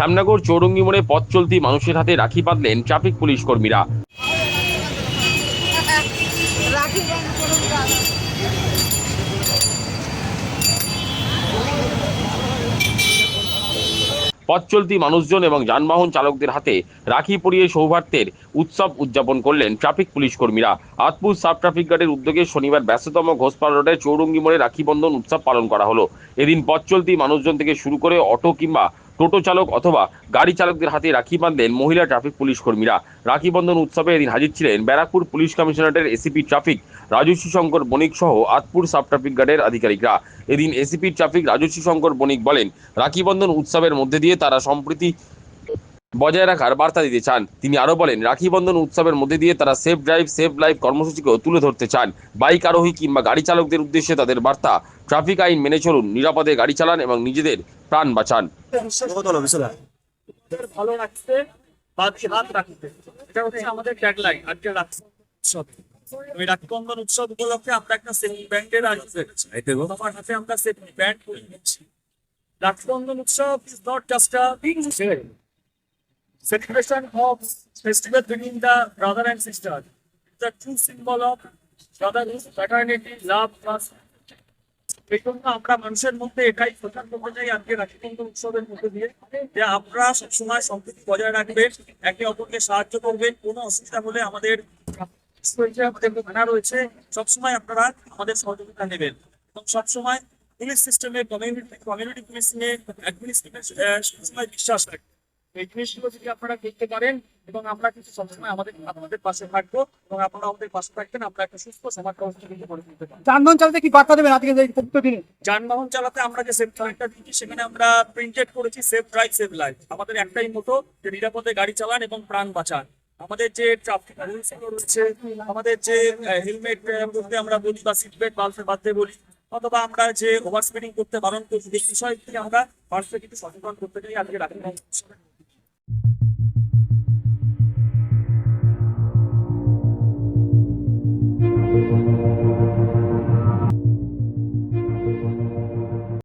শ্যামনগর চৌরঙ্গি মোড়ে পথ চলতি মানুষের হাতে রাখি বাঁধলেন ট্রাফিক পুলিশ কর্মীরা। পথ চলতি মানুষজন এবং যানবাহন চালকদের হাতে রাখি পরিয়ে সৌভার্তের উৎসব উদযাপন করলেন ট্রাফিক পুলিশ কর্মীরা আতপুর সাব ট্রাফিক গার্ডের উদ্যোগে শনিবার ব্যস্ততম ঘোষপাড়া রোডে চৌরঙ্গি মোড়ে রাখি বন্ধন উৎসব পালন করা হলো এদিন পথ চলতি মানুষজন থেকে শুরু করে অটো কিংবা টোটো চালক অথবা গাড়ি চালকদের হাতে রাখি বাঁধলেন মহিলা ট্রাফিক পুলিশ কর্মীরা। রাখি বন্ধন উৎসবে এদিন হাজির ছিলেন ব্যারাকপুর পুলিশ কমিশনারেটের এসিপি ট্রাফিক রাজস্বী শঙ্কর বণিক সহ আতপুর সাব ট্রাফিক গার্ডের আধিকারিকরা। এদিন এসিপি ট্রাফিক রাজস্বী শঙ্কর বণিক বলেন, রাখি বন্ধন উৎসবের মধ্যে দিয়ে তারা সম্প্রীতি বজায় রাখার বার্তা দিতে চান। তিনি আরও বলেন, রাখি বন্ধন উৎসবের মধ্যে দিয়ে তারা সেফ ড্রাইভ, সেফ লাইফ কর্মসূচিকেও তুলে ধরতে চান। বাইক আরোহী কিংবা গাড়ি চালকদের উদ্দেশ্যে তাদের বার্তা, ট্রাফিক আইন মেনে চলুন, নিরাপদে গাড়ি চালান এবং নিজেদের প্রাণ বাঁচান। ভালো রাখতে বাদকে হাত রাখতে। এটা হচ্ছে আমাদের ট্যাগলাইন আজকে রাখতে উৎসব। ওই উৎসব উপলক্ষে আমরা একটা সেফটি ব্যান্ডের আয়োজন হাতে আমরা সেফটি ব্যান্ড করে উৎসব is not just a celebration of festival between the brother and sister. It's a true symbol of brotherhood, fraternity, love, trust. আমরা মানুষের মধ্যে সবসময় সম্প্রীতি বজায় রাখবেন একে অপরকে সাহায্য করবেন কোনো অসুবিধা হলে আমাদের রয়েছে সবসময় আপনারা আমাদের সহযোগিতা নেবেন। এবং সবসময় পুলিশ সিস্টেমে কমিউনিটি কমিউনিটি পুলিশিংয়ে অ্যাডমিনিস্ট্রেশনে সবসময় বিশ্বাস রাখবেন। এই জিনিসগুলো যদি আপনারা করতে পারেন এবং আমরা কিন্তু সবসময় আমাদের আপনাদের পাশে থাকব এবং আপনারা আমাদের পাশে থাকবেন আমরা একটা সুস্থ সমাজ ব্যবস্থা কিন্তু গড়ে তুলতে পারব। যানবাহন চালাতে কি বার্তা দেবেন আজকে দিনে? যানবাহন চালাতে আমরা যে সেফ ড্রাইভটা দিচ্ছি সেখানে আমরা প্রিন্টেড করেছি সেফ ড্রাইভ সেভ লাইফ আমাদের একটাই মতো যে নিরাপদে গাড়ি চালান এবং প্রাণ বাঁচান। আমাদের যে ট্রাফিক রুলস রয়েছে আমাদের যে হেলমেট পরতে আমরা বলি বা সিট বেল্ট বালতে বাঁধতে বলি অথবা আমরা যে ওভার স্পিডিং করতে বারণ করছি এই বিষয় থেকে আমরা মানুষকে কিন্তু সচেতন করতে চাই আজকে রাখি।